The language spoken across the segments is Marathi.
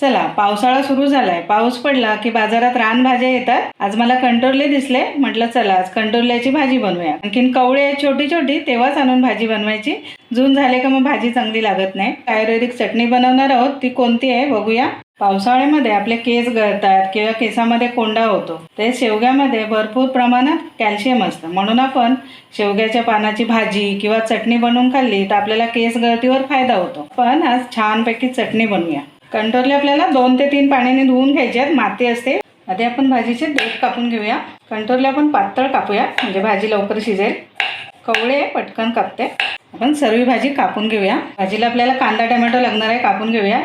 चला पावसाळा सुरू झालाय. पाऊस पडला की बाजारात रानभाज्या येतात. आज मला कंटोरले दिसले. म्हटलं चला आज कंटोरल्याची भाजी बनवूया. आणखीन कवळे आहेत छोटी छोटी तेव्हाच आणून भाजी बनवायची. जून झाले का मग भाजी चांगली लागत नाही. आयुर्वेदिक चटणी बनवणार आहोत. ती कोणती आहे बघूया. पावसाळ्यामध्ये आपले केस गळतात किंवा केसामध्ये कोंडा होतो. ते शेवग्यामध्ये भरपूर प्रमाणात कॅल्शियम असतं. म्हणून आपण शेवग्याच्या पानाची भाजी किंवा चटणी बनवून खाल्ली तर आपल्याला केस गळतीवर फायदा होतो. पण आज छानपैकी चटणी बनवूया. कंटोरले आपल्याला दोन ते तीन पाण्याने धुवून घ्यायचे आहेत. माती असते. आधी आपण भाजीचे देठ कापून घेऊया. कंटोरले आपण पातळ कापूया म्हणजे भाजी लवकर शिजेल. कवळे पटकन कापते. आपण सर्व भाजी कापून घेऊया. भाजीला आपल्याला कांदा टोमॅटो लागणार आहे कापून घेऊया.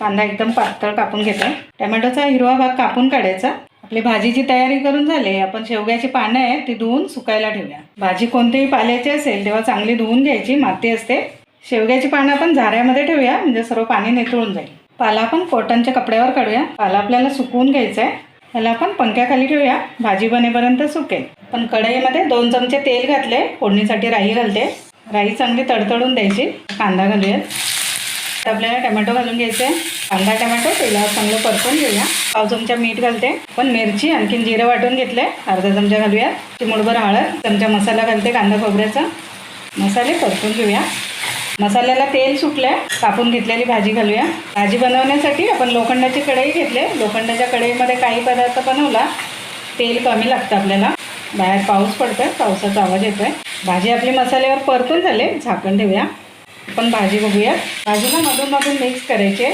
कांदा एकदम पातळ कापून घेतो टोमॅटोचा हिरवा भाग कापून काढायचा. आपली भाजीची तयारी करून झाली आपण शेवग्याची पानं आहे ती धुवून सुकायला ठेवूया. भाजी कोणतीही पाल्याची असेल तेव्हा चांगली धुवून घ्यायची. माती असते. शेवग्याची पानं आपण झाऱ्यामध्ये ठेवूया म्हणजे सर्व पाणी निथळून जाईल. पाला आपण कॉटनच्या कपड्यावर काढूया. पाला आपल्याला सुकवून घ्यायचा आहे त्याला आपण पंख्याखाली ठेवूया. भाजी बनेपर्यंत सुकेल. पण कढईमध्ये दोन चमचे तेल घातले. फोडणीसाठी राई घालते. राई चांगली तडतडून द्यायची. कांदा घालूयात. आपल्याला टमॅटो घालून घ्यायचे आहे कांदा टमॅटो तेलावर चांगलं परतून घेऊया. पाव चमचा मीठ घालते. पण मिरची आणखीन जिरं वाटून घेतले. अर्धा चमचा घालूया चिमुडभर हळद चमचा मसाला घालते कांदा खोबऱ्याचा. मसाले परतून घेऊया. मसाल्याला तेल सुटलंय कापून घेतलेली भाजी घालूया. भाजी बनवण्यासाठी आपण लोखंडाची कढई घेतले. लोखंडाच्या कढईमध्ये काही पदार्थ बनवला तेल कमी लागतं आपल्याला. बाहेर पाऊस पडतोय पावसाचा आवाज येतोय. भाजी आपली मसाल्यावर परतून झाले झाकण ठेवूया. आपण भाजी बघूया. भाजीला मधून मधून मिक्स करायचे.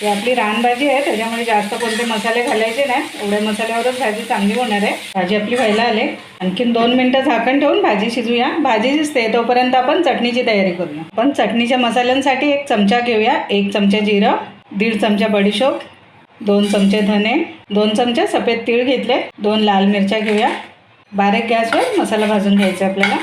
ही आपली रानभाजी आहे त्याच्यामुळे जास्त कोणते मसाले घालायचे नाही. एवढ्या मसाल्यावरच भाजी चांगली होणार आहे. भाजी आपली व्हायला आले. आणखीन दोन मिनटं झाकण ठेवून भाजी शिजूया. भाजी शिजते तोपर्यंत आपण चटणीची तयारी करूया. आपण चटणीच्या मसाल्यांसाठी एक चमचा घेऊया. एक चमचा जिरं दीड चमचा बडीशोप दोन चमचे धने दोन चमचे सफेद तीळ घेतले दोन लाल मिरच्या घेऊया. बारीक गॅसवर मसाला भाजून घ्यायचा आपल्याला.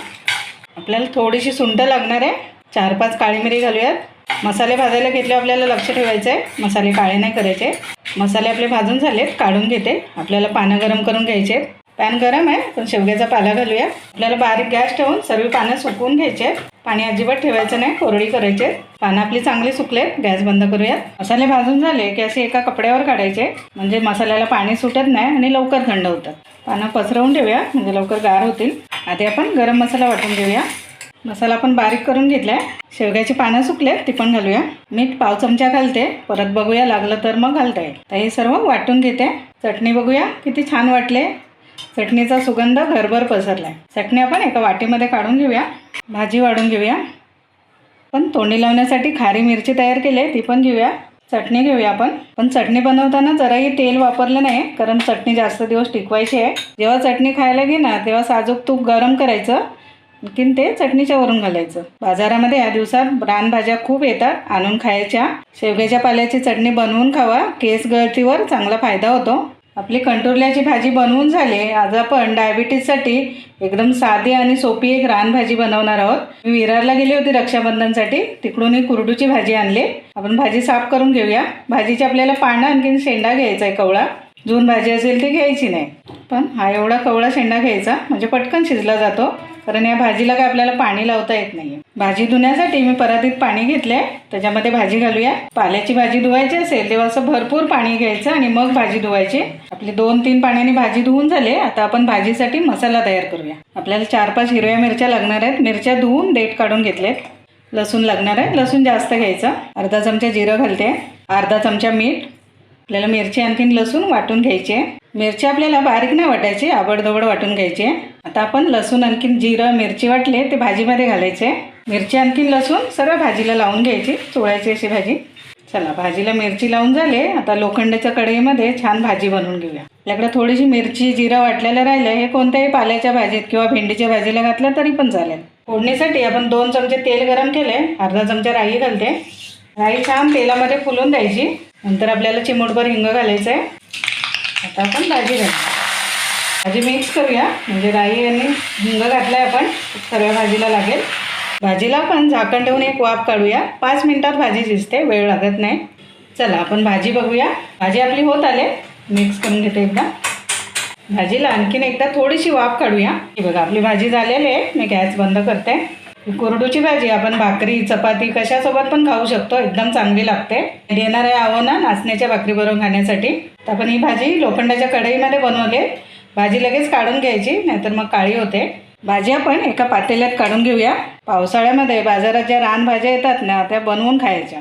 आपल्याला थोडीशी सुंठ लागणार आहे. चार पाच काळी मिरी घालूयात. मसाले भाजायला घेतले आपल्याला लक्ष ठेवायचं आहे मसाले काळे नाही करायचे. मसाले आपले भाजून झालेत काढून घेते. आपल्याला पानं गरम करून घ्यायचे आहेत. पॅन गरम आहे पण शेवग्याचा पाला घालूया. आपल्याला बारीक गॅस ठेवून सर्व पानं सुकवून घ्यायचे आहेत. पाणी अजिबात ठेवायचं नाही कोरडी करायचे पानं आपली चांगली सुकलेत गॅस बंद करूयात. मसाले भाजून झाले की असे एका कपड्यावर काढायचे म्हणजे मसाल्याला पाणी सुटत नाही आणि लवकर थंड होतात. पानं पसरवून ठेवूया म्हणजे लवकर गार होतील. आधी आपण गरम मसाला वाटून घेऊया. मसाला आपण बारीक करून घेतलाय. शेवग्याची पानं सुकलेत ती पण घालूया. मीठ पाव चमचा घालते. परत बघूया लागलं तर मग घालता येईल. तर हे सर्व वाटून घेते. चटणी बघूया किती छान वाटले. चटणीचा सुगंध घरभर पसरला आहे चटणी आपण एका वाटीमध्ये काढून घेऊया. भाजी वाढून घेऊया. पण तोंडी लावण्यासाठी खारी मिरची तयार केली आहे ती पण घेऊया. चटणी घेऊया आपण. पण चटणी बनवताना जराही तेल वापरलं नाही कारण चटणी जास्त दिवस टिकवायची आहे. जेव्हा चटणी खायला घे ना तेव्हा साजूक तूप गरम करायचं. आणखीन ते चटणीच्या वरून घालायचं. बाजारामध्ये या दिवसात रानभाज्या खूप येतात. आणून खायच्या. शेवग्याच्या पाल्याची चटणी बनवून खावा. केस गळतीवर चांगला फायदा होतो. आपली कंटुरल्याची भाजी बनवून झाली. आज आपण डायबिटीजसाठी एकदम साधी आणि सोपी एक रानभाजी बनवणार आहोत. मी विरारला गेली होती रक्षाबंधनसाठी. तिकडून एक कुरडूची भाजी आणली. आपण भाजी साफ करून घेऊया. भाजीची आपल्याला पानं आणखीन शेंडा घ्यायचा आहे कवळा. जून भाजी असेल ती घ्यायची नाही. पण हा एवढा कवळा शेंडा घ्यायचा म्हणजे पटकन शिजला जातो. कारण या भाजीला काय आपल्याला पाणी लावता येत नाही भाजी धुण्यासाठी मी परातीत पाणी घेतले त्याच्यामध्ये भाजी घालूया. पाल्याची भाजी धुवायची असेल तेव्हा असं भरपूर पाणी घ्यायचं आणि मग भाजी धुवायची. आपली दोन तीन पाण्याने भाजी धुवून झाले आता आपण भाजीसाठी मसाला तयार करूया. आपल्याला चार पाच हिरव्या मिरच्या लागणार आहेत. मिरच्या धुवून देठ काढून घेतलेत. लसूण लागणार आहे. लसूण जास्त घ्यायचं. अर्धा चमचा जिरं घालते. अर्धा चमचा मीठ. आपल्याला मिरची आणखीन लसूण वाटून घ्यायची. आहे मिरची आपल्याला बारीक नाही वाटायची आबडधोबड वाटून घ्यायची. आहे आता आपण लसूण आणखीन जिरं मिरची वाटले ते भाजीमध्ये घालायचे. मिरची आणखीन लसूण सर्व भाजीला लावून घ्यायची चोळायची अशी भाजी. चला भाजीला मिरची लावून झाले. आता लोखंडाच्या कढईमध्ये छान भाजी बनवून घेऊया. आपल्याकडे थोडीशी मिरची जिरं वाटलेलं राहिलं हे कोणत्याही पाल्याच्या भाजीत किंवा भेंडीच्या भाजीला घातलं तरी पण चालेल. फोडणीसाठी आपण दोन चमचे तेल गरम केले अर्धा चमचा राई घालते. राई छान तेलामध्ये फुलून द्यायची. नंतर आपल्याला चिमूटभर हिंग घालायचं आहे आता आपण भाजी घालू. भाजी मिक्स करूया. म्हणजे राई आणि हिंग घातलाय आपण सर्व भाजीला लागेल. भाजीला आपण झाकण ठेवून एक वाफ काढूया. पाच मिनिटात भाजी शिजते वेळ लागत नाही. चला आपण भाजी बघूया. भाजी आपली होत आले. मिक्स करून घेते एकदा. भाजीला आणखीन एकदा थोडीशी वाफ काढूया. ही बघा आपली भाजी झालेली आहे. मी गॅस बंद करते. कोरडूची भाजी आपण भाकरी चपाती कशासोबत पण खाऊ शकतो. एकदम चांगली लागते. येणार आहे आहो ना नाचण्याच्या भाकरीबरोबर खाण्यासाठी. तर आपण ही भाजी लोखंडाच्या कढईमध्ये बनवली. भाजी लगेच काढून घ्यायची नाहीतर मग काळी होते. भाजी आपण एका पातेल्यात काढून घेऊया. पावसाळ्यामध्ये बाजारात ज्या रानभाज्या येतात ना त्या बनवून खायच्या.